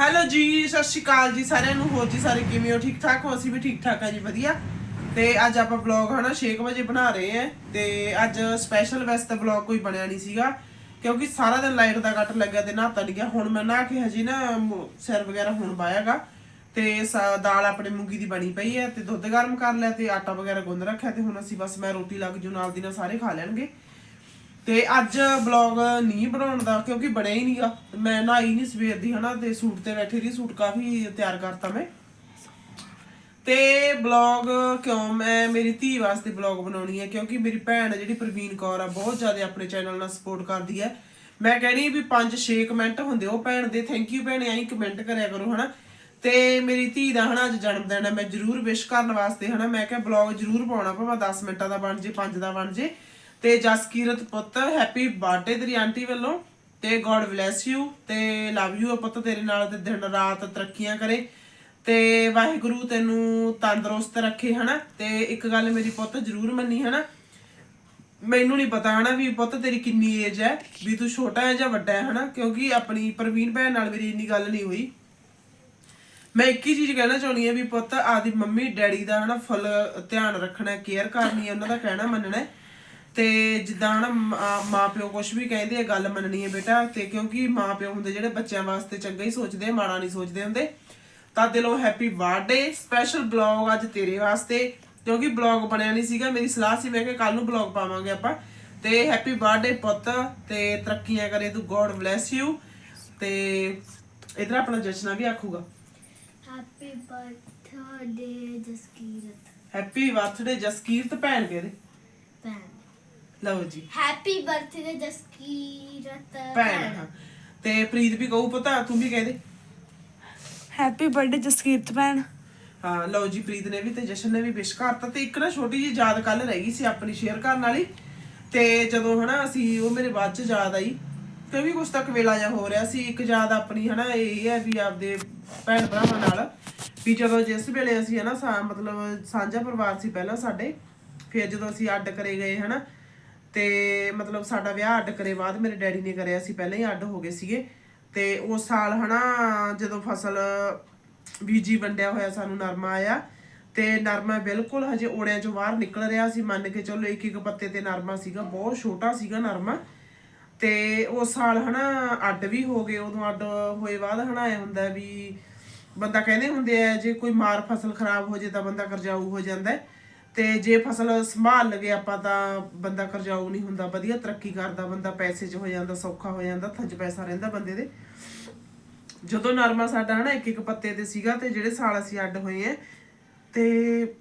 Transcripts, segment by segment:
Hello ਜੀ, ਸਤਿ ਸ਼੍ਰੀ ਅਕਾਲ ਜੀ ਸਾਰਿਆਂ ਨੂੰ, ਹੋਰ ਜੀ ਸਾਰੇ ਕਿਵੇਂ ਹੋ? ਠੀਕ ਠਾਕ ਹੋ? ਅਸੀਂ ਵੀ ਠੀਕ ਠਾਕ ਆ ਜੀ, ਵਧੀਆ। ਤੇ ਅੱਜ ਆਪਾਂ ਵਲੌਗ ਹਨਾ 6 ਵਜੇ ਬਣਾ ਰਹੇ ਆ। ਤੇ ਅੱਜ ਸਪੈਸ਼ਲ ਵੈਸੇ ਤਾਂ ਵਲੌਗ ਕੋਈ ਬਣਿਆ ਨਹੀਂ ਸੀਗਾ, ਕਿਉਂਕਿ ਸਾਰਾ ਦਿਨ ਲਾਈਟ ਦਾ ਕੱਟ ਲੱਗਿਆ ਤੇ ਨਹਾਤਾ ਨਹੀਂ ਗਿਆ। ਹੁਣ ਮੈਂ ਨਹਾ ਕੇ ਹਜੇ ਨਾ ਸਿਰ ਵਗੈਰਾ ਹੁਣ ਬਾਇਆਗਾ ਤੇ ਸ- ਦਾਲ ਆਪਣੇ ਮੂੰਗੀ ਦੀ ਬਣੀ ਪਈ ਹੈ ਤੇ ਦੁੱਧ ਗਰਮ ਕਰ ਲਿਆ ਤੇ ਆਟਾ ਵਗੈਰਾ ਗੁੰਨ ਰੱਖਿਆ ਤੇ ਹੁਣ ਅਸੀਂ ਬਸ ਮੈਂ ਰੋਟੀ ਲੱਗ ਜੂ, ਨਾਲ ਦੀ ਨਾਲ ਸਾਰੇ ਖਾ ਲੈਣਗੇ। ਤੇ ਅੱਜ ਬਲੌਗ ਨਹੀਂ ਬਣਾਉਣ ਦਾ, ਕਿਉਂਕਿ ਬਣਿਆ ਹੀ ਨਹੀਂਗਾ। ਮੈਂ ਨਹਾਈ ਨਹੀਂ ਸਵੇਰ ਦੀ, ਹਨਾ, ਤੇ ਸੂਟ ਤੇ ਬੈਠੀ ਰਹੀ, ਸੂਟ ਕਾਫੀ ਤਿਆਰ ਕਰਤਾ ਮੈਂ। ਤੇ ਬਲੌਗ ਕਿਉਂ, ਮੈਂ, ਮੇਰੀ ਧੀ ਵਾਸਤੇ ਬਲੌਗ ਬਣਾਉਣੀ ਹੈ, ਕਿਉਂਕਿ ਮੇਰੀ ਭੈਣ ਜਿਹੜੀ ਪ੍ਰਵੀਨ ਕੌਰ ਆ, ਬਹੁਤ ਜ਼ਿਆਦਾ ਆਪਣੇ ਚੈਨਲ ਨਾਲ ਸਪੋਰਟ ਕਰਦੀ ਹੈ। ਮੈਂ ਕਹਿਣੀ ਵੀ 5-6 ਕਮੈਂਟ ਹੁੰਦੇ ਉਹ ਭੈਣ ਦੇ ਥੈਂਕ ਯੂ ਭੈਣੇ, ਐਂ ਕਮੈਂਟ ਕਰਿਆ ਕਰੋ, ਹਨਾ। ਤੇ ਮੇਰੀ ਧੀ ਦਾ, ਹਨਾ, ਅੱਜ ਜਨਮ ਦਿਨ ਹੈ, ਮੈਂ ਜਰੂਰ ਵਿਸ਼ ਕਰਨ ਵਾਸਤੇ, ਹਨਾ, ਮੈਂ ਕਿਹਾ ਬਲੌਗ ਜਰੂਰ ਪਾਉਣਾ, ਭਾਵੇਂ 10 ਮਿੰਟਾਂ ਦਾ ਬਣ ਜੇ 5 ਦਾ ਬਣ ਜੇ। ਤੇ ਜਸਕੀਰਤ ਪੁੱਤ, ਹੈਪੀ ਬਰਥਡੇ ਤੇਰੀ ਆਂਟੀ ਵੱਲੋਂ, ਤੇ ਗੋਡ ਬlesਸ ਯੂ ਤੇ ਲਵ ਯੂ ਪੁੱਤ ਤੇਰੇ ਨਾਲ ਤੇ ਦਿਨ ਰਾਤ ਤਰੱਕੀਆਂ ਕਰੇ। ਤੇ ਵਾਹਿਗੁਰੂ ਤੈਨੂੰ ਤੰਦਰੁਸਤ ਰੱਖੇ, ਹਨਾ? ਤੇ ਇੱਕ ਗੱਲ ਮੇਰੀ ਪੁੱਤ ਜਰੂਰ ਮੰਨੀ, ਹਨਾ? ਮੈਨੂੰ ਨਹੀਂ ਪਤਾ, ਹਨਾ, ਵੀ ਪੁੱਤ ਤੇਰੀ ਕਿੰਨੀ ਏਜ ਹੈ, ਵੀ ਤੂੰ ਛੋਟਾ ਹੈ ਜਾਂ ਵੱਡਾ ਹੈ, ਹਨਾ? ਕਿਉਂਕਿ ਆਪਣੀ ਪ੍ਰਵੀਨ ਭੈਣ ਨਾਲ ਮੇਰੀ ਇੰਨੀ ਗੱਲ ਨਹੀਂ ਹੋਈ। ਮੈਂ ਇੱਕ ਹੀ ਚੀਜ਼ ਕਹਿਣਾ ਚਾਹੁੰਦੀ ਹਾਂ ਵੀ ਪੁੱਤ, ਆਦੀ ਮੰਮੀ, ਡੈਡੀ ਦਾ, ਹਨਾ, ਫੁੱਲ ਧਿਆਨ ਰੱਖਣਾ ਕੇਅਰ ਕਰਨੀ ਹੈ, ਉਹਨਾਂ ਦਾ ਕਹਿਣਾ ਮੰਨਣਾ ਤੇ ਜਿੱਦਾਂ ਹਨਾ ਮਾਂ- ਮਾਂ ਪਿਓ ਕੁਝ ਵੀ ਕਹਿੰਦੇ ਆ ਗੱਲ ਮੰਨਣੀ ਹੈ ਬੇਟਾ ਤੇ ਕਿਉਂਕਿ ਮਾਂ ਪਿਓ ਹੁੰਦੇ ਜਿਹੜੇ ਬੱਚਿਆਂ ਵਾਸਤੇ ਚੰਗਾ ਹੀ ਸੋਚਦੇ ਆ, ਮਾੜਾ ਨਹੀਂ ਸੋਚਦੇ ਹੁੰਦੇ। ਤਾਂ ਦਿਲੋਂ ਹੈਪੀ ਬਰਥਡੇ ਸਪੈਸ਼ਲ ਬਲੌਗ ਅੱਜ ਤੇਰੇ ਵਾਸਤੇ ਕਿਉਂਕਿ ਬਲੌਗ ਬਣਿਆ ਨਹੀਂ ਸੀਗਾ ਮੇਰੀ ਸਲਾਹ ਸੀ ਮੈਂ ਕਿ ਕੱਲ ਨੂੰ ਬਲੌਗ ਪਾਵਾਂਗੇ ਆਪਾਂ। ਤੇ ਹੈਪੀ ਬਰਥਡੇ ਪੁੱਤ ਤੇ ਤਰੱਕੀਆਂ ਕਰੇ ਤੂੰ ਗੋਡ ਬlesਸ ਯੂ ਤੇ ਇਧਰ ਆਪਣਾ ਜਸ਼ਨਾ ਵੀ ਆਖੂਗਾ। Happy birthday Jaskirat. Happy birthday Jaskirat ਭੈਣ ਭੈਣ ਲਓ ਜੀ। ਹੈਪੀ ਬਰਥਡੇ ਜਸਕੀਰਤ ਭੈਣ ਹਾਂ। ਤੇ ਪ੍ਰੀਤ ਵੀ ਕਹੂ ਪਤਾ ਤੂੰ ਵੀ ਕਹਿ ਦੇ। ਹੈਪੀ ਬਰਥਡੇ ਜਸਕੀਰਤ ਭੈਣ। ਹਾਂ ਲਓ ਜੀ ਪ੍ਰੀਤ ਨੇ ਵੀ ਤੇ ਜਸ਼ਨ ਨੇ ਵੀ ਵਿਸ਼ ਕਰਤਾ। ਤੇ ਇੱਕ ਨਾ ਛੋਟੀ ਜੀ ਯਾਦ ਕੱਲ ਰਹਿ ਗਈ ਸੀ ਆਪਣੀ ਸ਼ੇਅਰ ਕਰਨ ਵਾਲੀ। ਤੇ ਜਦੋਂ ਹਨਾ ਅਸੀਂ ਉਹ ਮੇਰੇ ਬਾਅਦ ਚ ਯਾਦ ਆਈ। ਕਿਉਂਕਿ ਕੁਛ ਤੱਕ ਵੇਲਾ ਜਾ ਹੋ ਰਿਹਾ ਸੀ। ਇੱਕ ਯਾਦ ਆਪਣੀ ਹਨਾ ਇਹ ਹੈ ਵੀ ਆਪਦੇ ਭੈਣ ਭਰਾਵਾਂ ਨਾਲ। ਵੀ ਜਦੋਂ ਜਿਸ ਵੇਲੇ ਅਸੀਂ ਹਨਾ ਸਾ ਮਤਲਬ ਸਾਂਝਾ ਪਰਿਵਾਰ ਸੀ ਪਹਿਲਾਂ ਸਾਡੇ ਫਿਰ ਜਦੋਂ ਅਸੀਂ ਅੱਡ ਕਰੇ ਗਏ ਹਨਾ ਤੇ ਮਤਲਬ ਸਾਡਾ ਵਿਆਹ ਅੱਡ ਕਰੇ ਬਾਅਦ ਮੇਰੇ ਡੈਡੀ ਨੇ ਕਰਿਆ ਸੀ, ਪਹਿਲਾਂ ਹੀ ਅੱਡ ਹੋ ਗਏ ਸੀਗੇ। ਤੇ ਉਸ ਸਾਲ ਹਨਾ, ਜਦੋਂ ਫਸਲ ਬੀਜੀ ਵੰਡਿਆ ਹੋਇਆ ਸਾਨੂੰ ਨਰਮਾ ਆਇਆ। ਤੇ ਨਰਮਾ ਬਿਲਕੁਲ ਹਜੇ ਓੜਿਆਂ ਚੋਂ ਬਾਹਰ ਨਿਕਲ ਰਿਹਾ ਸੀ, ਮੰਨ ਕੇ ਚੱਲੋ ਇੱਕ ਇੱਕ ਪੱਤੇ ਤੇ ਨਰਮਾ ਸੀਗਾ, ਬਹੁਤ ਛੋਟਾ ਸੀਗਾ ਨਰਮਾ। ਤੇ ਉਸ ਸਾਲ ਹਨਾ, ਅੱਡ ਵੀ ਹੋ ਗਏ, ਉਦੋਂ ਅੱਡ ਹੋਏ ਬਾਅਦ ਹਨਾ ਇਹ ਹੁੰਦਾ ਵੀ ਬੰਦਾ ਕਹਿੰਦੇ ਹੁੰਦੇ ਆ, ਜੇ ਕੋਈ ਮਾਰ ਫਸਲ ਖਰਾਬ ਹੋ ਜੇ ਤਾਂ ਬੰਦਾ ਕਰਜਾਊ ਹੋ ਜਾਂਦਾ। ਹੈ। ਤੇ ਜੇ ਫਸਲ ਸੰਭਾਲ ਲਗੇ ਆਪਾਂ ਤਾਂ ਬੰਦਾ ਕਰਜਾਊ ਨਹੀਂ ਹੁੰਦਾ, ਵਧੀਆ ਤਰੱਕੀ ਕਰਦਾ ਬੰਦਾ, ਪੈਸੇ 'ਚ ਹੋ ਜਾਂਦਾ, ਸੌਖਾ ਹੋ ਜਾਂਦਾ ਥੱਜ ਪੈਸਾ ਰਹਿੰਦਾ ਬੰਦੇ ਦੇ। ਜਦੋਂ ਨਰਮਾ ਸਾਡਾ ਹਨਾ ਇੱਕ ਇੱਕ ਪੱਤੇ ਤੇ ਸੀਗਾ ਤੇ ਜਿਹੜੇ ਸਾਲ ਅਸੀਂ ਅੱਡ ਹੋਏ ਆ, ਤੇ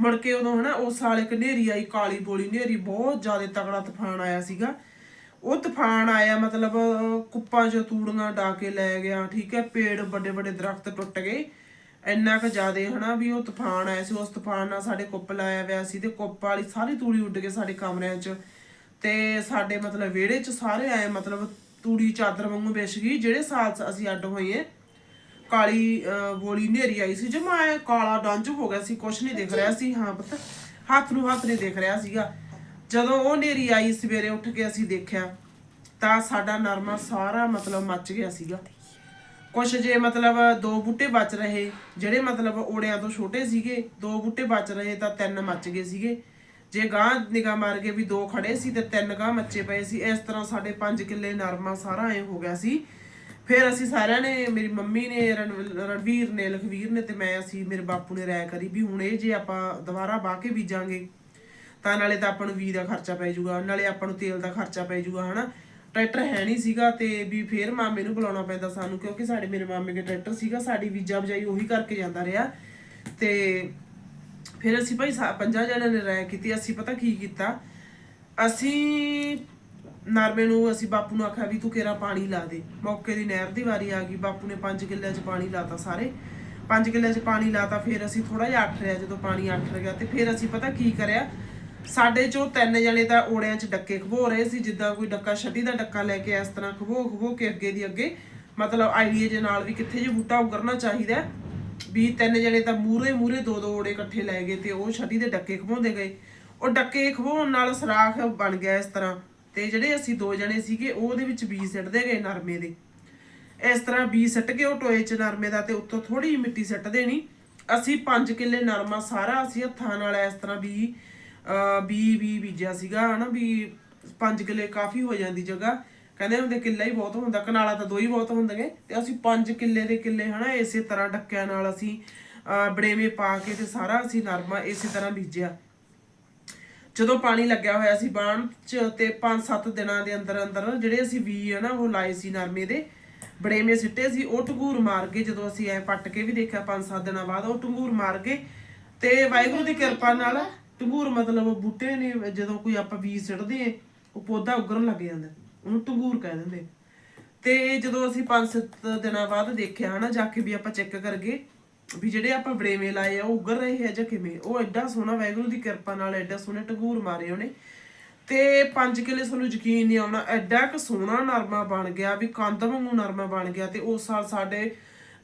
ਮੁੜ ਕੇ ਉਦੋਂ ਹਨਾ ਉਸ ਸਾਲ ਇੱਕ ਨੇਰੀ ਆਈ, ਕਾਲੀ ਬੋਲੀ ਨੇਰੀ ਬਹੁਤ ਜ਼ਿਆਦਾ ਤਕੜਾ ਤੂਫਾਨ ਆਇਆ ਸੀਗਾ। ਉਹ ਤੂਫਾਨ ਆਇਆ ਮਤਲਬ ਕੁੱਪਾਂ 'ਚ ਤੂੜੀਆਂ ਡਾ ਕੇ ਲੈ ਗਿਆ, ਠੀਕ ਹੈ, ਪੇੜ ਵੱਡੇ ਵੱਡੇ ਦਰਖਤ ਟੁੱਟ ਗਏ। ਇੰਨਾ ਕੁ ਜ਼ਿਆਦਾ ਹਨਾ ਵੀ ਉਹ ਤੂਫਾਨ ਆਇਆ ਸੀ ਉਸ ਤੂਫਾਨ ਨਾਲ ਸਾਡੇ ਕੁੱਪ ਲਾਇਆ ਹੋਇਆ ਸੀ ਤੇ ਕੁੱਪ ਵਾਲੀ ਸਾਰੀ ਤੂੜੀ ਉੱਡ ਕੇ ਸਾਡੇ ਕਮਰਿਆਂ 'ਚ। ਤੇ ਸਾਡੇ ਮਤਲਬ ਵਿਹੜੇ 'ਚ ਸਾਰੇ ਆਏ ਮਤਲਬ ਤੂੜੀ ਚਾਦਰ ਵਾਂਗੂ ਵਿਛ ਗਈ ਜਿਹੜੇ ਸਾਲ ਅਸੀਂ ਅੱਡ ਹੋਏ ਕਾਲੀ ਅਹ, ਬੋਲੀ ਨੇਰੀ ਆਈ ਸੀ ਜਮਾ ਕਾਲਾ ਡੰਜ ਹੋ ਗਿਆ ਸੀ ਕੁਛ ਨਹੀਂ ਦਿਖ ਰਿਹਾ ਸੀ ਹਾਂ ਪਤਾ। ਹੱਥ ਨੂੰ ਹੱਥ ਨਹੀਂ ਦਿਖ ਰਿਹਾ ਸੀਗਾ। ਜਦੋਂ ਉਹ ਨੇਰੀ ਆਈ ਸਵੇਰੇ ਉੱਠ ਕੇ ਅਸੀਂ ਦੇਖਿਆ ਤਾਂ ਸਾਡਾ ਨਰਮਾ ਸਾਰਾ ਮਤਲਬ ਮੱਚ ਗਿਆ ਸੀਗਾ। ਕੁਛ ਜੇ ਮਤਲਬ ਦੋ ਬੂਟੇ ਬਚ ਰਹੇ, ਜਿਹੜੇ ਮਤਲਬ ਓੜਿਆਂ ਤੋਂ ਛੋਟੇ ਸੀਗੇ, ਦੋ ਬੂਟੇ ਬਚ ਰਹੇ ਤਾਂ ਤਿੰਨ ਮੱਚ ਗਏ ਸੀਗੇ। ਜੇ ਗਾਂ ਨਿਗਾਹ ਮਾਰ ਕੇ ਵੀ ਦੋ ਖੜੇ ਸੀ ਤੇ ਤਿੰਨ ਗਾਂ ਮੱਚੇ ਪਏ ਸੀ, ਇਸ ਤਰ੍ਹਾਂ ਸਾਡੇ 5 ਕਿੱਲੇ ਨਰਮਾ ਸਾਰਾ ਐ ਹੋ ਗਿਆ ਸੀ। ਫਿਰ ਅਸੀਂ ਸਾਰਿਆਂ ਨੇ, ਮੇਰੀ ਮੰਮੀ ਨੇ ਰਣ- ਰਣਵੀਰ ਨੇ, ਲਖਵੀਰ ਨੇ ਤੇ ਮੈਂ ਅਸੀਂ, ਮੇਰੇ ਬਾਪੂ ਨੇ ਰਾਇ ਕਰੀ ਵੀ ਹੁਣ ਇਹ ਜੇ ਆਪਾਂ ਦੁਬਾਰਾ ਬਾਹ ਕੇ ਬੀਜਾਂਗੇ, ਤਾਂ ਨਾਲੇ ਤਾਂ ਆਪਾਂ ਨੂੰ ਵੀ ਦਾ ਖਰਚਾ ਪੈ ਜਾਊਗਾ, ਨਾਲੇ ਆਪਾਂ ਨੂੰ ਤੇਲ ਦਾ ਖਰਚਾ ਪੈ ਜਾਊਗਾ, ਹਨਾ? ਟਰੈਕਟਰ ਹੈ ਨਹੀਂ ਸੀਗਾ ਤੇ ਵੀ ਫੇਰ ਮਾਮੇ ਨੂੰ ਬੁਲਾਉਣਾ ਪੈਂਦਾ ਸਾਨੂੰ, ਕਿਉਂਕਿ ਸਾਡੇ ਮੇਰੇ ਮਾਮੇ ਦੇ ਟਰੈਕਟਰ ਸੀਗਾ, ਸਾਡੀ ਬੀਜਾ ਬਜਾਈ ਉਹੀ ਕਰਕੇ ਜਾਂਦਾ ਰਿਹਾ। ਤੇ ਫਿਰ ਅਸੀਂ ਭਾਈ ਪੰਜਾਂ ਜਣਿਆਂ ਨੇ ਰਾਇ ਕੀਤੀ, ਅਸੀਂ ਪਤਾ ਕੀ ਕੀਤਾ? ਅਸੀਂ ਨਰਮੇ ਨੂੰ, ਅਸੀਂ ਬਾਪੂ ਨੂੰ ਆਖਿਆ ਵੀ ਤੂੰ ਕੇਰਾ ਪਾਣੀ ਲਾ ਦੇ। ਮੌਕੇ ਦੀ ਨਹਿਰ ਦੀ ਵਾਰੀ ਆ ਗਈ, ਬਾਪੂ ਨੇ 5 ਕਿੱਲਿਆਂ 'ਚ ਪਾਣੀ ਲਾਤਾ ਸਾਰੇ। 5 ਕਿੱਲਿਆਂ 'ਚ ਪਾਣੀ ਲਾਤਾ, ਫਿਰ ਅਸੀਂ ਥੋੜਾ ਜਿਹਾ ਅੱਠ ਰਿਹਾ ਜਦੋਂ ਪਾਣੀ ਅੱਠ ਗਿਆ ਤੇ ਫਿਰ ਅਸੀਂ ਪਤਾ ਕੀ ਕਰਿਆ? ਸਾਡੇ ਚੋਂ ਤਿੰਨ ਜਣੇ ਤਾਂ ਓੜਿਆਂ 'ਚ ਡੱਕੇ ਖਵੋ ਰਹੇ ਸੀ, ਜਿੱਦਾਂ ਕੋਈ ਡੱਕਾ ਛੱਡੀ ਦਾ ਡੱਕਾ ਲੈ ਕੇ ਇਸ ਤਰ੍ਹਾਂ ਖਵੋ ਖਵੋ ਕੇ ਅੱਗੇ ਦੀ ਅੱਗੇ। ਮਤਲਬ ਆਈਡੀਏ ਦੇ ਨਾਲ ਵੀ ਕਿੱਥੇ ਜੇ ਬੂਟਾ ਉਗਰਨਾ ਚਾਹੀਦਾ ਹੈ। ਵੀ ਤਿੰਨ ਜਣੇ ਤਾਂ ਮੂਰੇ ਮੂਰੇ ਦੋ ਦੋ ਓੜੇ ਇਕੱਠੇ ਲੈ ਗਏ ਤੇ ਉਹ ਛੱਡੀ ਦੇ ਡੱਕੇ ਖਵਾਉਂਦੇ ਗਏ। ਉਹ ਡੱਕੇ ਖਵਾਉਣ ਨਾਲ ਸਰਾਖ ਬਣ ਗਿਆ ਇਸ ਤਰ੍ਹਾਂ। ਤੇ ਜਿਹੜੇ ਅਸੀਂ ਦੋ ਜਣੇ ਸੀਗੇ ਉਹਦੇ ਵਿੱਚ ਬੀਜ ਸਿੱਟਦੇ ਗਏ ਨਰਮੇ ਦੇ। ਇਸ ਤਰ੍ਹਾਂ ਬੀ ਸੱਟ ਕੇ ਉਹ ਟੋਏ ਚ ਨਰਮੇ ਦਾ ਤੇ ਉੱਤੋਂ ਥੋੜੀ ਜਿਹੀ ਮਿੱਟੀ ਸੱਟ ਦੇਣੀ ਅਸੀਂ 5 ਕਿੱਲੇ ਨਰਮਾ ਸਾਰਾ ਅਸੀਂ ਹੱਥਾਂ ਨਾਲ ਇਸ ਤਰ੍ਹਾਂ ਵੀ ਬੀ ਬੀ ਬੀਜਿਆ ਸੀਗਾ, ਹਨਾ ਵੀ 5 ਕਿੱਲੇ ਕਾਫੀ ਹੋ ਜਾਂਦੀ ਜਗ੍ਹਾ। ਕਹਿੰਦੇ ਹੁੰਦੇ ਕਿੱਲਾ ਹੀ ਬਹੁਤ ਹੁੰਦਾ, ਕਨਾਲਾ ਤਾਂ ਦੋ ਹੀ ਬਹੁਤ ਹੁੰਦੇ ਨੇ ਤੇ ਅਸੀਂ 5 ਕਿੱਲੇ ਦੇ ਕਿੱਲੇ, ਹਨਾ, ਇਸੇ ਤਰ੍ਹਾਂ ਡੱਕਿਆਂ ਨਾਲ ਅਸੀਂ, ਅਹ ਬੜੇਵੇਂ ਪਾ ਕੇ ਤੇ ਸਾਰਾ ਅਸੀਂ ਨਰਮਾ ਇਸੇ ਤਰ੍ਹਾਂ ਬੀਜਿਆ। ਜਦੋਂ ਪਾਣੀ ਲੱਗਿਆ ਹੋਇਆ ਸੀ ਬਾਣ ਚ ਤੇ 5-7 ਦਿਨਾਂ ਦੇ ਅੰਦਰ ਅੰਦਰ ਜਿਹੜੇ ਅਸੀਂ ਵੀ ਆ ਨਾ ਉਹ ਲਾਏ ਸੀ ਨਰਮੇ ਦੇ, ਬੜੇਵੇਂ ਸਿੱਟੇ ਸੀ, ਉਹ ਟੰਗੂਰ ਮਾਰ ਗਏ ਜਦੋਂ ਅਸੀਂ ਐ ਪੱਟ ਕੇ ਵੀ ਦੇਖਿਆ 5-7 ਦਿਨਾਂ ਬਾਅਦ ਉਹ ਟੰਗੂਰ ਮਾਰ ਗਏ ਤੇ ਵਾਹਿਗੁਰੂ ਦੀ ਕਿਰਪਾ ਨਾਲ ਟੰਗੂਰ ਮਤਲਬ ਬੂਟੇ ਨੇ, ਜਦੋਂ ਕੋਈ ਆਪਾਂ ਬੀਜ ਸਿੱਟਦੇ ਆ ਉਹ ਪੌਦਾ ਉੱਗਰਨ ਲੱਗ ਜਾਂਦਾ। ਉਹਨੂੰ ਟੰਗੂਰ ਕਹਿ ਦਿੰਦੇ। ਤੇ ਜਦੋਂ ਅਸੀਂ 5-7 ਦਿਨਾਂ ਬਾਅਦ ਦੇਖਿਆ ਹਨਾ, ਜਾ ਕੇ ਵੀ ਆਪਾਂ ਚੈੱਕ ਕਰਗੇ ਵੀ ਜਿਹੜੇ ਆਪਾਂ ਬੜੇਵੇਂ ਲਾਏ ਆ, ਉਹ ਉੱਗਰ ਰਹੇ ਆ ਜਾਂ ਕਿਵੇਂ? ਉਹ ਐਡਾ ਸੋਹਣਾ, ਵਾਹਿਗੁਰੂ ਦੀ ਕਿਰਪਾ ਨਾਲ ਐਡਾ ਸੋਹਣਾ ਟੰਗੂਰ ਮਾਰੇ ਉਹਨੇ। ਤੇ ਪੰਜ ਕਿਲੇ ਸਾਨੂੰ ਯਕੀਨ ਨਹੀਂ ਆਉਣਾ, ਐਡਾ ਕਿ ਸੋਹਣਾ ਨਰਮਾ ਬਣ ਗਿਆ, ਵੀ ਕੰਦ ਵਾਂਗੂ ਨਰਮਾ ਬਣ ਗਿਆ। ਤੇ ਉਸ ਸਾਲ ਸਾਡੇ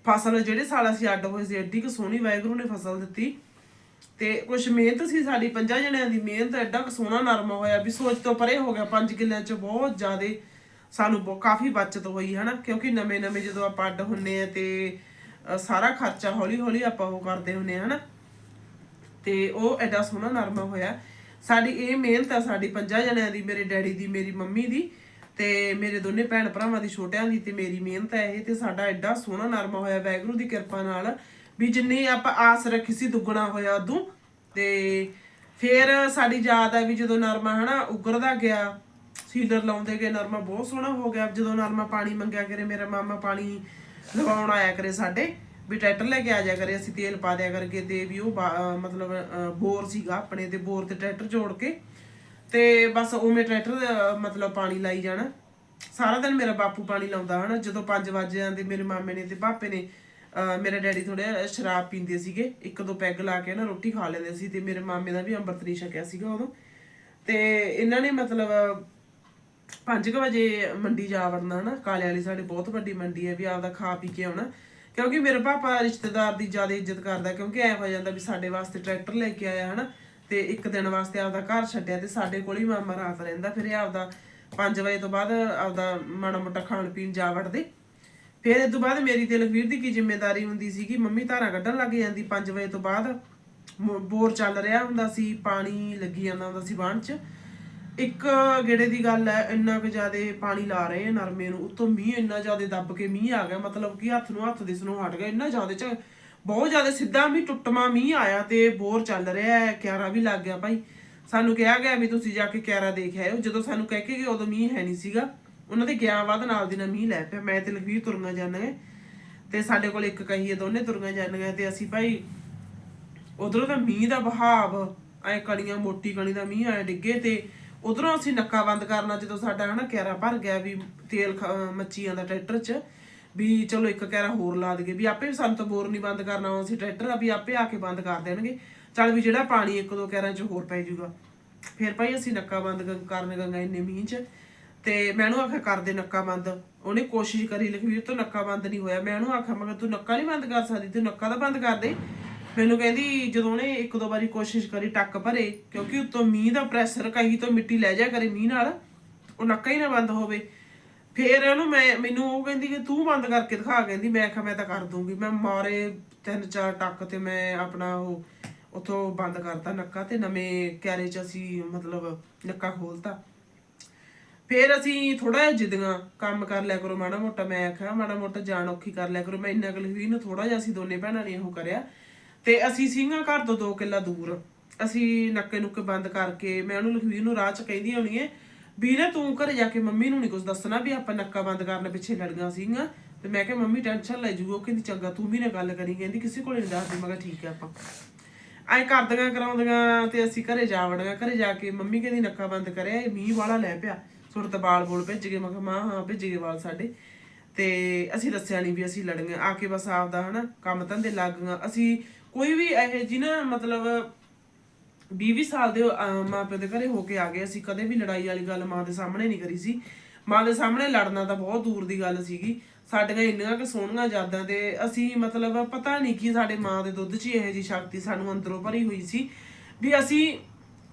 ਫਸਲ, ਜਿਹੜੇ ਸਾਲ ਅਸੀਂ ਅੱਡ ਹੋਏ ਸੀ, ਐਡੀ ਕਿ ਸੋਹਣੀ ਵਾਹਿਗੁਰੂ ਨੇ ਫਸਲ ਦਿੱਤੀ। ਤੇ ਕੁਝ ਮਿਹਨਤ ਸੀ ਸਾਡੀ ਪੰਜਾਂ ਜਣਿਆਂ ਦੀ ਮਿਹਨਤ, ਐਡਾ ਕਿ ਸੋਹਣਾ ਨਰਮਾ ਹੋਇਆ ਵੀ ਸੋਚ ਤੋਂ ਪਰੇ ਹੋ ਗਿਆ 5 ਕਿੱਲਿਆਂ ਚ ਬਹੁਤ ਜ਼ਿਆਦੇ ਸਾਨੂੰ ਬਹੁਤ ਕਾਫੀ ਬਚਤ ਹੋਈ, ਹਨਾ? ਕਿਉਂਕਿ ਨਵੇਂ ਨਵੇਂ ਜਦੋਂ ਆਪਾਂ ਅੱਡ ਹੁੰਨੇ ਆ ਤੇ ਸਾਰਾ ਖਰਚਾ ਹੌਲੀ ਹੌਲੀ ਆਪਾਂ ਉਹ ਕਰਦੇ ਹੁੰਨੇ ਆ, ਹਨਾ? ਤੇ ਉਹ ਐਡਾ ਸੋਹਣਾ ਨਰਮਾ ਹੋਇਆ। ਸਾਡੀ ਇਹ ਮਿਹਨਤ ਆ ਸਾਡੀ ਪੰਜਾਂ ਜਣਿਆਂ ਦੀ, ਮੇਰੇ ਡੈਡੀ ਦੀ, ਮੇਰੀ ਮੰਮੀ ਦੀ ਤੇ ਮੇਰੇ ਦੋਨੇ ਭੈਣ ਭਰਾਵਾਂ ਦੀ, ਛੋਟਿਆਂ ਦੀ ਤੇ ਮੇਰੀ ਮਿਹਨਤ ਹੈ ਇਹ ਤੇ ਸਾਡਾ ਐਡਾ ਸੋਹਣਾ ਨਰਮਾ ਹੋਇਆ। ਵੈਗਰੂ ਦੀ ਕਿਰਪਾ ਨਾਲ ਵੀ ਜਿੰਨੀ ਆਪਾਂ ਆਸ ਰੱਖੀ ਸੀ ਦੁੱਗਣਾ ਹੋਇਆ ਉਦੋਂ, ਤੇ ਫਿਰ ਸਾਡੀ ਯਾਦ ਆ ਵੀ ਜਦੋਂ ਨਰਮਾ ਹਨਾ ਉਗਰਦਾ ਗਿਆ, ਸੀਲਰ ਲਾਉਂਦੇ ਗਏ, ਨਰਮਾ ਬਹੁਤ ਸੋਹਣਾ ਹੋ ਗਿਆ। ਜਦੋਂ ਨਰਮਾ ਪਾਣੀ ਮੰਗਿਆ ਕਰੇ, ਮੇਰਾ ਮਾਮਾ ਪਾਣੀ ਲਵਾਉਣ ਆਇਆ ਕਰੇ ਸਾਡੇ, ਵੀ ਟਰੈਕਟਰ ਲੈ ਕੇ ਆ ਜਾ ਕਰੇ, ਅਸੀਂ ਤੇਲ ਪਾ ਦਿਆ ਕਰਕੇ ਤੇ ਵੀ ਉਹ ਬਾ- ਮਤਲਬ ਬੋਰ ਸੀਗਾ ਆਪਣੇ ਤੇ ਬੋਰ ਤੇ ਟਰੈਕਟਰ ਜੋੜ ਕੇ। ਤੇ ਬਸ ਉਵੇਂ ਟਰੈਕਟਰ ਮਤਲਬ ਪਾਣੀ ਲਾਈ ਜਾਣਾ। ਸਾਰਾ ਦਿਨ ਮੇਰਾ ਬਾਪੂ ਪਾਣੀ ਲਾਉਂਦਾ ਹਨਾ, ਜਦੋਂ 5 ਵਜੇ ਜਾਂਦੇ, ਮੇਰੇ ਮਾਮੇ ਨੇ ਤੇ ਪਾਪੇ ਨੇ ਮੇਰੇ ਡੈਡੀ ਥੋੜਾ ਸ਼ਰਾਬ ਪੀਂਦੇ ਸੀਗੇ। ਇੱਕ ਦੋ ਪੈਗ ਲਾ ਕੇ ਨਾ ਰੋਟੀ ਖਾ ਲੈਂਦੇ ਸੀ ਤੇ ਮੇਰੇ ਮਾਮੇ ਦਾ ਵੀ ਅੰਮ੍ਰਿਤ ਨਹੀਂ ਛਕਿਆ ਸੀਗਾ ਉਦੋਂ। ਤੇ ਇਹਨਾਂ ਨੇ ਮਤਲਬ 5 ਵਜੇ ਮੰਡੀ ਜਾ ਵੜਨਾ ਹਨਾ। ਕਾਲੇ ਵਾਲੀ ਸਾਡੇ ਬਹੁਤ ਵੱਡੀ ਮੰਡੀ ਹੈ ਵੀ ਆਪਦਾ ਖਾ ਪੀ ਕੇ ਆਉਣਾ। ਕਿਉਂਕਿ ਮੇਰੇ ਪਾਪਾ ਰਿਸ਼ਤੇਦਾਰ ਦੀ ਜ਼ਿਆਦਾ ਇੱਜ਼ਤ ਕਰਦਾ ਕਿਉਂਕਿ ਐ ਹੋ ਜਾਂਦਾ ਵੀ ਸਾਡੇ ਵਾਸਤੇ ਟਰੈਕਟਰ ਲੈ ਕੇ ਆਇਆ ਹਨਾ। ਤੇ ਇੱਕ ਦਿਨ ਵਾਸਤੇ ਆਪਦਾ ਘਰ ਛੱਡਿਆ ਤੇ ਸਾਡੇ ਕੋਲ ਹੀ ਮਾਮਾ ਰਾਤ ਰਹਿੰਦਾ। ਫਿਰ ਇਹ ਆਪਦਾ 5 ਵਜੇ ਤੋਂ ਬਾਅਦ ਆਪਦਾ ਮਾੜਾ ਮੋਟਾ ਖਾਣ ਪੀਣ ਜਾ ਵੜਦੇ। ਫਿਰ ਇਸ ਤੋਂ ਬਾਅਦ ਮੇਰੀ ਤੇ ਲਖਵੀਰ ਦੀ ਕੀ ਜ਼ਿੰਮੇਵਾਰੀ ਹੁੰਦੀ ਸੀ ਕਿ ਮੰਮੀ ਧਾਰਾ ਕੱਢਣ ਲੱਗ ਜਾਂਦੀ 5 ਵਜੇ ਤੋਂ ਬਾਅਦ। ਬੋਰ ਚੱਲ ਰਿਹਾ ਹੁੰਦਾ ਸੀ, ਪਾਣੀ ਲੱਗੀ ਜਾਂਦਾ ਹੁੰਦਾ ਸੀ ਬਾਣ 'ਚ। ਇੱਕ ਗੇੜੇ ਦੀ ਗੱਲ ਹੈ, ਇੰਨਾ ਕੁ ਜ਼ਿਆਦਾ ਪਾਣੀ ਲਾ ਰਹੇ ਨਰਮੇ ਨੂੰ, ਉਤੋਂ ਮੀਂਹ ਇੰਨਾ ਜ਼ਿਆਦਾ ਦੱਬ ਕੇ ਮੀਂਹ ਆ ਗਿਆ, ਮਤਲਬ ਕਿ ਹੱਥ ਨੂੰ ਹੱਥ ਦਿਸ ਨੂੰ ਹਟ ਗਿਆ ਇੰਨਾ ਜ਼ਿਆਦਾ ਚ ਬਹੁਤ ਜ਼ਿਆਦਾ ਸਿੱਧਾ ਵੀ ਟੁੱਟਮਾ ਮੀਂਹ ਆਇਆ ਤੇ ਬੋਰ ਚੱਲ ਰਿਹਾ ਹੈ, ਕਿਆਰਾ ਵੀ ਲੱਗ ਗਿਆ ਭਾਈ। ਸਾਨੂੰ ਕਿਹਾ ਗਿਆ ਵੀ ਤੁਸੀਂ ਜਾ ਕੇ ਕਿਆਰਾ ਦੇਖ ਆਇਓ, ਜਦੋਂ ਸਾਨੂੰ ਕਹਿ ਕੇ ਗਏ ਉਦੋਂ ਮੀਂਹ ਹੈ ਨਹੀਂ ਸੀਗਾ। ਉਹਨਾਂ ਦੇ ਗਿਆ ਬਾਅਦ ਨਾਲ ਦੀ ਨਾਲ ਮੀਂਹ ਲੈ ਪਿਆ। ਮੈਂ ਤੇ ਲਖਵੀਰ ਤੁਰਨਾ ਜਾਂਦੇ ਤੇ ਸਾਡੇ ਕੋਲ ਇੱਕ ਕਹੀਏ ਦੋਨੇ ਤੁਰੀਆਂ ਜਾਣਗੇ ਤੇ ਅਸੀਂ ਭਾਈ ਉਧਰੋਂ ਤਾਂ ਮੀਂਹ ਦਾ ਵਹਾਵ, ਐ ਕਣੀਆਂ ਮੋਟੀ ਕਣੀ ਦਾ ਮੀਂਹ ਆਇਆ ਡਿੱਗੇ ਤੇ ਉਧਰੋਂ ਅਸੀਂ ਨੱਕਾ ਬੰਦ ਕਰਨਾ ਜਦੋਂ ਸਾਡਾ ਹਨਾ ਕੈਰਾ ਭਰ ਗਿਆ ਵੀ ਤੇਲ ਖ- ਅਹ ਮੱਚੀ ਟਰੈਕਟਰ 'ਚ ਵੀ ਚਲੋ ਇੱਕ ਕੈਰਾ ਹੋਰ ਲਾ ਦਈਏ, ਵੀ ਆਪੇ ਸਾਨੂੰ ਤਾਂ ਬੋਰ ਨਹੀਂ ਬੰਦ ਕਰਨਾ, ਅਸੀਂ ਟਰੈਕਟਰ ਆ ਵੀ ਆਪੇ ਆ ਕੇ ਬੰਦ ਕਰ ਦੇਣਗੇ। ਚੱਲ ਵੀ ਜਿਹੜਾ ਪਾਣੀ ਇੱਕ ਦੋ ਕੈਰਾਂ 'ਚ ਹੋਰ ਪੈ ਜਾਊਗਾ। ਫਿਰ ਭਾਈ ਅਸੀਂ ਨੱਕਾ ਬੰਦ ਕਰਨ ਗੰਗਾ ਇੰਨੇ ਮੀਂਹ 'ਚ। ਤੇ ਮੈਂ ਉਹਨੂੰ ਆਖਿਆ, ਕਰ ਦੇ ਨੱਕਾ ਬੰਦ। ਉਹਨੇ ਕੋਸ਼ਿਸ਼ ਕਰੀ ਲਖਵੀਰ ਤੋਂ ਨੱਕਾ ਬੰਦ ਨਹੀਂ ਹੋਇਆ। ਮੈਂ ਉਹਨੂੰ ਆਖਿਆ ਮਗਰ ਤੂੰ ਨੱਕਾ ਨਹੀਂ ਬੰਦ ਕਰ ਸਕਦੀ, ਤੂੰ ਨੱਕਾ ਤਾਂ ਬੰਦ ਕਰ ਦੇ। ਮੈਨੂੰ ਕਹਿੰਦੀ, ਜਦੋਂ ਉਹਨੇ ਇੱਕ ਦੋ ਵਾਰੀ ਕੋਸ਼ਿਸ਼ ਕਰੀ ਟੱਕ ਭਰੇ, ਕਿਉਂਕਿ ਉੱਤੋਂ ਮੀਂਹ ਦਾ ਪ੍ਰੈਸ਼ਰ ਕਹੀ ਤੋਂ ਮਿੱਟੀ ਲੈ ਜਾ ਕਰੇ ਮੀਂਹ ਨਾਲ, ਉਹ ਨੱਕਾ ਹੀ ਨਾ ਬੰਦ ਹੋਵੇ। ਫੇਰ ਉਹਨੂੰ ਮੈਂ, ਮੈਨੂੰ ਉਹ ਕਹਿੰਦੀ ਕਿ ਤੂੰ ਬੰਦ ਕਰਕੇ ਦਿਖਾ, ਕਹਿੰਦੀ, ਮੈਂ ਆਖਿਆ ਮੈਂ ਤਾਂ ਕਰ ਦੂੰਗੀ ਮੈਂ ਮਾਰੇ ਤਿੰਨ ਚਾਰ ਟੱਕ ਤੇ ਮੈਂ ਆਪਣਾ ਉਹ, ਉਥੋਂ ਬੰਦ ਕਰਤਾ ਨੱਕਾ ਤੇ ਨਵੇਂ ਕੈਰੇ ਚ ਅਸੀਂ ਮਤਲਬ ਨੱਕਾ ਖੋਲਤਾ। ਫੇਰ ਅਸੀਂ ਥੋੜਾ ਜਿਹਾ ਜਿੱਦਾਂ ਕੰਮ ਕਰ ਲਿਆ ਕਰੋ, ਮਾੜਾ ਮੋਟਾ ਮੈਂ ਆਖਿਆ, ਮਾੜਾ ਮੋਟਾ ਜਾਣ ਔਖੀ ਕਰ ਲਿਆ ਕਰੋ, ਮੈਂ ਇੰਨਾ ਕੁ ਲਖਵੀਰ ਨੂੰ ਥੋੜਾ ਜਿਹਾ ਅਸੀਂ ਦੋਨੇ ਭੈਣਾਂ ਨੇ ਉਹ ਕਰਿਆ। ਤੇ ਅਸੀਂ ਸਿੰਘਾਂ ਘਰ ਤੋਂ 2 ਕਿੱਲਾ ਦੂਰ, ਅਸੀਂ ਨੱਕੇ ਨੁੱਕੇ ਬੰਦ ਕਰਕੇ, ਮੈਂ ਉਹਨੂੰ ਲਖਵੀਰ ਨੂੰ ਰਾਹ ਚ ਕਹਿੰਦੀ ਹੋਣੀ ਹੈ ਵੀ ਨਾ ਤੂੰ ਘਰੇ ਜਾ ਕੇ ਮੰਮੀ ਨੂੰ ਨਹੀਂ ਕੁਝ ਦੱਸਣਾ ਵੀ ਆਪਾਂ ਨੱਕਾ ਬੰਦ ਕਰਨ ਪਿੱਛੇ ਲੜੀਆਂ ਸੀਗੀਆਂ। ਤੇ ਮੈਂ ਕਿਹਾ, ਮੰਮੀ ਟੈਨਸ਼ਨ ਲੈ ਜੂਗਾ। ਕਹਿੰਦੀ, ਚੰਗਾ, ਤੂੰ ਵੀ ਨਾ ਗੱਲ ਕਰੀ। ਕਹਿੰਦੀ, ਕਿਸੇ ਕੋਲੇ ਨਹੀਂ ਦੱਸਦੀ। ਮੈਂ ਕਿਹਾ, ਠੀਕ ਹੈ ਆਪਾਂ। ਐ ਕਰਦੀਆਂ ਕਰਾਉਂਦੀਆਂ ਤੇ ਅਸੀਂ ਘਰੇ ਜਾ ਵੜੀਆਂ। ਘਰੇ ਜਾ ਕੇ ਮੰਮੀ ਕਹਿੰਦੀ, ਨੱਕਾ ਬੰਦ ਕਰਿਆ, ਇਹ ਮੀਂਹ ਵਾਲਾ ਲੈ ਪਿਆ। ਸੁਰਤ ਬੋਲ ਭਿੱਜ ਗਏ ਮੈਂ ਕਿਹਾ ਮਾਂ ਹਾਂ ਭਿੱਜ ਗਏ ਵਾਲ ਸਾਡੇ। ਤੇ ਅਸੀਂ ਦੱਸਿਆ ਨਹੀਂ ਵੀ ਅਸੀਂ ਲੜੀਆਂ ਆ ਕੇ ਬਸ ਆਪਦਾ ਹਨਾ ਕੰਮ ਧੰਦੇ ਲੱਗ ਗਈਆਂ। ਅਸੀਂ ਕੋਈ ਵੀ ਇਹ ਜੀ ਨਾ ਮਤਲਬ 20 ਸਾਲ ਦੇ ਅਹ, ਪਿਓ ਦੇ ਘਰੇ ਹੋ ਕੇ ਆ ਗਏ। ਅਸੀਂ ਕਦੇ ਵੀ ਲੜਾਈ ਵਾਲੀ ਗੱਲ ਮਾਂ ਦੇ ਸਾਹਮਣੇ ਨਹੀਂ ਕਰੀ ਸੀ। ਮਾਂ ਦੇ ਸਾਹਮਣੇ ਲੜਨਾ ਤਾਂ ਬਹੁਤ ਦੂਰ ਦੀ ਗੱਲ ਸੀਗੀ। ਸਾਡੀਆਂ ਇੰਨੀਆਂ ਕਿ ਸੋਹਣੀਆਂ ਯਾਦਾਂ ਤੇ ਅਸੀਂ ਮਤਲਬ ਪਤਾ ਨਹੀਂ ਕਿ ਸਾਡੇ ਮਾਂ ਦੇ ਦੁੱਧ 'ਚ ਹੀ ਇਹੋ ਜੀ ਸ਼ਕਤੀ ਸਾਨੂੰ ਅੰਦਰੋਂ ਭਰੀ ਹੋਈ ਸੀ। ਵੀ ਅਸੀਂ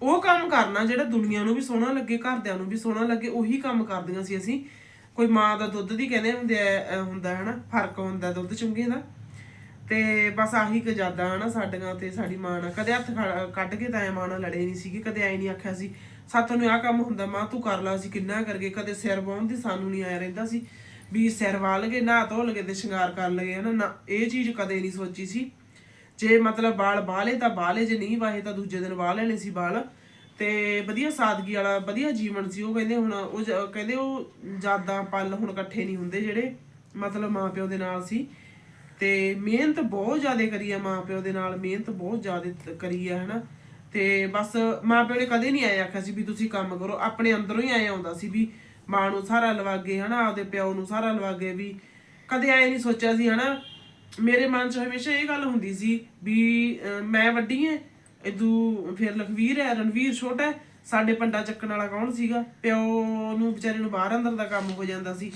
ਉਹ ਕੰਮ ਕਰਨਾ ਜਿਹੜਾ ਦੁਨੀਆ ਨੂੰ ਵੀ ਸੋਹਣਾ ਲੱਗੇ, ਘਰਦਿਆਂ ਨੂੰ ਵੀ ਸੋਹਣਾ ਲੱਗੇ, ਉਹੀ ਕੰਮ ਕਰਦੀਆਂ ਸੀ ਅਸੀਂ। ਕੋਈ ਮਾਂ ਦਾ ਦੁੱਧ ਦੀ ਕਹਿੰਦੇ ਹੁੰਦੇ ਆ ਹੁੰਦਾ ਹਨਾ, ਫ਼ਰਕ ਹੁੰਦਾ ਦੁੱਧ ਚੁੰਗੇ ਦਾ। ਤੇ ਬਸ ਆਹੀ ਕੁ ਹਨਾ ਸਾਡੀਆਂ ਤੇ ਸਾਡੀ ਮਾਂ ਨਾਲ। ਕਦੇ ਹੱਥ ਕੱਢ ਕੇ ਤਾਂ ਐ ਮਾਂ ਨਾਲ ਲੜੇ ਨਹੀਂ ਸੀਗੇ, ਕਦੇ ਐ ਨਹੀਂ ਆਖਿਆ ਸੀ, ਸਾਤੋਂ ਨੂੰ ਆਹ ਕੰਮ ਹੁੰਦਾ, ਮਾਂ ਤੂੰ ਕਰ ਲਾ ਸੀ ਕਿੰਨਾ ਕਰਕੇ ਕਦੇ ਸਿਰ ਵਾਹੁਣ ਦੀ ਸਾਨੂੰ ਨਹੀਂ ਆਇਆ ਰਹਿੰਦਾ ਸੀ, ਵੀ ਸਿਰ ਵਾਹ ਲਗੇ ਨਹਾ ਧੋ ਲਗੇ ਤੇ ਸ਼ਿੰਗਾਰ ਕਰ ਲਗੇ ਹਨਾ। ਨਾ, ਇਹ ਚੀਜ਼ ਕਦੇ ਨਹੀਂ ਸੋਚੀ ਸੀ। ਜੇ ਮਤਲਬ ਵਾਲ ਬਾਲੇ ਤਾਂ ਬਾਲੇ ਜੇ ਨਹੀਂ ਵਾਹੇ ਤਾਂ ਦੂਜੇ ਦਿਨ ਵਾਹ ਲੈਣੇ ਸੀ ਵਾਲ। ਤੇ ਵਧੀਆ ਸਾਦਗੀ ਵਾਲਾ, ਵਧੀਆ ਜੀਵਨ ਸੀ, ਉਹ ਕਹਿੰਦੇ ਹੁਣ, ਉਹ ਕਹਿੰਦੇ ਉਹ ਯਾਦਾਂ ਪਲ ਹੁਣ ਇਕੱਠੇ ਨਹੀਂ ਹੁੰਦੇ ਜਿਹੜੇ ਮਤਲਬ ਮਾਪਿਓ ਦੇ ਨਾਲ ਸੀ। ਤੇ ਮਿਹਨਤ ਬਹੁਤ ਜ਼ਿਆਦਾ ਕਰੀ ਆ ਮਾਪਿਓ ਦੇ ਨਾਲ, ਮਿਹਨਤ ਬਹੁਤ ਜ਼ਿਆਦਾ ਕਰੀ ਆ, ਹਨਾ। ਤੇ ਬਸ ਮਾਪਿਓ ਨੇ ਕਦੇ ਨਹੀਂ ਆਇਆ ਆਖਿਆ ਸੀ ਵੀ ਤੁਸੀਂ ਕੰਮ ਕਰੋ, ਆਪਣੇ ਅੰਦਰੋਂ ਹੀ ਆਇਆ ਆਉਂਦਾ ਸੀ ਵੀ ਮਾਂ ਨੂੰ ਸਾਰਾ ਲਵਾਗੇ, ਹਨਾ, ਆਪਦੇ ਪਿਓ ਨੂੰ ਸਾਰਾ ਲਵਾਗੇ, ਵੀ ਕਦੇ ਐ ਨਹੀਂ ਸੋਚਿਆ ਸੀ, ਹਨਾ। ਮੇਰੇ ਮਨ 'ਚ ਹਮੇਸ਼ਾ ਇਹ ਗੱਲ ਹੁੰਦੀ ਸੀ ਵੀ ਮੈਂ ਵੱਡੀ ਐ ਇਦੂ ਫਿਰ ਲਖਵੀਰ ਹੈ ਰਣਵੀਰ ਛੋਟਾ ਹੈ, ਸਾਡੇ ਪੰਡਾ ਚੱਕਣ ਵਾਲਾ ਕੌਣ ਸੀਗਾ? ਪਿਓ ਨੂੰ ਵਿਚਾਰੇ ਨੂੰ ਬਾਹਰ ਅੰਦਰ ਦਾ ਕੰਮ ਹੋ ਜਾਂਦਾ ਸੀ।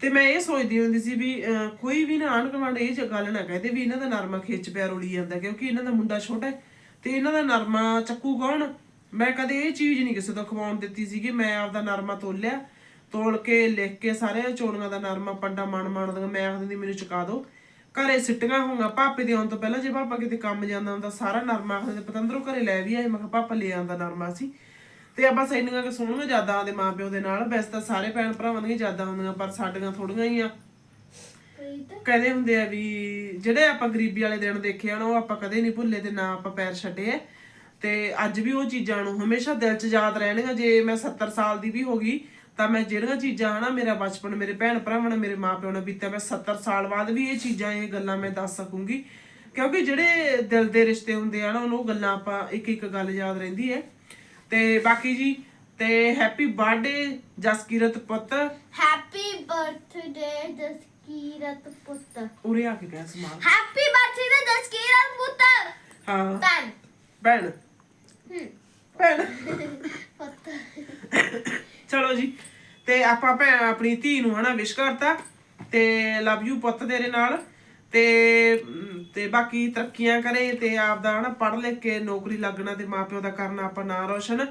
ਤੇ ਮੈਂ ਇਹ ਸੋਚਦੀ ਹੁੰਦੀ ਸੀ ਵੀ ਕੋਈ ਵੀ ਨਾ ਆਣ ਕਮਾਂਡ ਇਹ ਗੱਲ ਨਾ ਕਹਦੇ ਵੀ ਇਹਨਾਂ ਦਾ ਨਰਮਾ ਖਿੱਚ ਪਿਆ ਰੋਲੀ ਜਾਂਦਾ ਕਿਉਂਕਿ ਇਹਨਾਂ ਦਾ ਮੁੰਡਾ ਛੋਟਾ ਹੈ ਤੇ ਇਹਨਾਂ ਦਾ ਨਰਮਾ ਚੱਕੂ ਕੌਣ? ਮੈਂ ਕਦੇ ਇਹ ਚੀਜ਼ ਨਹੀਂ ਕਿਸੇ ਤੋਂ ਖਵਾਉਣ ਦਿੱਤੀ ਸੀਗੀ ਮੈਂ ਆਪਦਾ ਨਰਮਾ ਤੋਲਿਆ ਤੋਲ ਕੇ ਲਿਖ ਕੇ ਸਾਰੇ ਚੋਣੀਆਂ ਦਾ ਨਰਮਾ ਪੰਡਾ ਮਣ ਮਣ ਦੀਆਂ ਮੈਂ ਆਖਦੀ ਮੈਨੂੰ ਚੁਕਾ ਦਿਓ ਘਰੇ ਸਿੱਟੀਆਂ ਹੋਊਗਾ ਪਾਪੇ ਦੇ ਆਉਣ ਤੋਂ ਪਹਿਲਾਂ ਜੇ ਪਾਪਾ ਕਿਤੇ ਕੰਮ ਜਾਂਦਾ ਹੁੰਦਾ, ਸਾਰਾ ਨਰਮਾ ਆਖਦੇ ਪਤੰਦਰੋਂ ਘਰੇ ਲੈ ਵੀ ਆਏ, ਮੈਂ ਕਿਹਾ ਪਾਪਾ ਲੈ ਆਂਦਾ ਨਰਮਾ ਸੀ। ਤੇ ਆ ਬਸ ਕਿ ਸੋਹਣੀਆਂ ਯਾਦਾਂ ਆਦੇ ਮਾਪਿਓ ਦੇ ਨਾਲ, ਵੈਸੇ ਤਾਂ ਸਾਰੇ ਭੈਣ ਭਰਾਵਾਂ ਦੀਆਂ ਯਾਦਾਂ ਹੁੰਦੀਆਂ, ਪਰ ਸਾਡੀਆਂ ਥੋੜੀਆਂ ਹੀ ਆ। ਕਹਿੰਦੇ ਹੁੰਦੇ ਆ ਵੀ ਜਿਹੜੇ ਆਪਾਂ ਗਰੀਬੀ ਵਾਲੇ ਦਿਨ ਦੇਖੇ ਹਨ ਉਹ ਆਪਾਂ ਕਦੇ ਨਹੀਂ ਭੁੱਲੇ ਤੇ ਨਾ ਆਪਾਂ ਪੈਰ ਛੱਡੇ ਤੇ ਅੱਜ ਵੀ ਉਹ ਚੀਜ਼ਾਂ ਨੂੰ ਹਮੇਸ਼ਾ ਦਿਲ 'ਚ ਯਾਦ ਰਹਿਣਗੀਆਂ ਜੇ ਮੈਂ 70 ਸਾਲ ਦੀ ਵੀ ਹੋ ਗਈ ਤਾਂ ਮੈਂ ਜਿਹੜੀਆਂ ਚੀਜ਼ਾਂ ਹਨਾ ਮੇਰਾ ਬਚਪਨ ਮੇਰੇ ਭੈਣ ਭਰਾਵਾਂ ਨਾਲ ਮੇਰੇ ਮਾਪਿਓ ਨਾਲ ਬੀਤਿਆ ਮੈਂ 70 ਸਾਲ ਬਾਅਦ ਵੀ ਇਹ ਚੀਜ਼ਾਂ ਇਹ ਗੱਲਾਂ ਮੈਂ ਦੱਸ ਸਕੂੰਗੀ। ਕਿਉਂਕਿ ਜਿਹੜੇ ਦਿਲ ਦੇ ਰਿਸ਼ਤੇ ਹੁੰਦੇ ਆ ਨਾ ਉਹਨੂੰ ਗੱਲਾਂ ਆਪਾਂ ਇੱਕ ਇੱਕ ਗੱਲ ਯਾਦ ਰਹਿੰਦੀ ਹੈ। ਤੇ ਬਾਕੀ ਜੀ ਤੇ ਹੈਪੀ ਬਰਥਡੇ ਜਸਕੀਰਤ ਪੁੱਤ। ਹੈਪੀ ਬਰਥਡੇ ਜਸਕੀਰਤ ਪੁੱਤਰ ਉਰੇ ਆ ਕੇ ਕਹਿ ਸਮਾਨ। ਹੈਪੀ ਬਰਥਡੇ ਜਸਕੀਰਤ ਪੁੱਤਰ ਹਾਂ। ਪੈਨ ਭੈਣ। ਹਮ ਭੈਣ ਪੁੱਤਰ ਚਲੋ ਜੀ, ਤੇ ਆਪਾਂ ਭੈਣ ਆਪਣੀ ਧੀ ਨੂੰ ਹਨਾ ਵਿਸ਼ ਕਰਤਾ, ਤੇ ਲਵ ਯੂ ਪੁੱਤ ਤੇਰੇ ਨਾਲ, ਤੇ ਤੇ ਬਾਕੀ ਤਰੱਕੀਆਂ ਕਰੇ ਤੇ ਆਪ ਆਪਦਾ ਹਨਾ ਪੜ੍ਹ ਲਿਖ ਕੇ ਨੌਕਰੀ ਲੱਗਣਾ ਤੇ ਮਾਪਿਓ ਦਾ ਕਰਨਾ ਆਪਾਂ ਨਾਂ ਰੋਸ਼ਨ।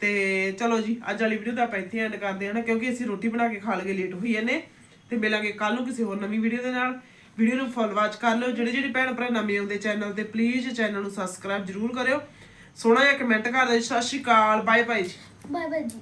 ਤੇ ਚਲੋ ਜੀ, ਅੱਜ ਵਾਲੀ ਵੀਡੀਓ ਦਾ ਆਪਾਂ ਇੱਥੇ ਐਂਡ ਕਰਦੇ ਹਾਂ ਕਿਉਂਕਿ ਅਸੀਂ ਰੋਟੀ ਬਣਾ ਕੇ ਖਾ ਲਗੇ ਲੇਟ ਹੋਈ ਜਾਂਦੇ, ਤੇ ਮਿਲਾਂਗੇ ਕੱਲ ਨੂੰ ਕਿਸੇ ਹੋਰ ਨਵੀਂ ਵੀਡੀਓ ਦੇ ਨਾਲ। ਵੀਡੀਓ ਨੂੰ ਫੁੱਲ ਵਾਚ ਕਰ ਲਓ ਜਿਹੜੇ ਜਿਹੜੇ ਭੈਣ ਭਰਾ ਨਵੇਂ ਆਉਂਦੇ ਚੈਨਲ ਤੇ ਪਲੀਜ਼ ਚੈਨਲ ਨੂੰ ਸਬਸਕ੍ਰਾਈਬ ਜਰੂਰ ਕਰਿਓ। ਸੋਹਣਾ ਜਿਹਾ ਕਮੈਂਟ ਕਰ ਦੇ ਸਤਿ ਸ਼੍ਰੀ ਅਕਾਲ ਬਾਏ ਬਾਏ ਜੀ। ਬਾਏ ਬਾਏ ਜੀ।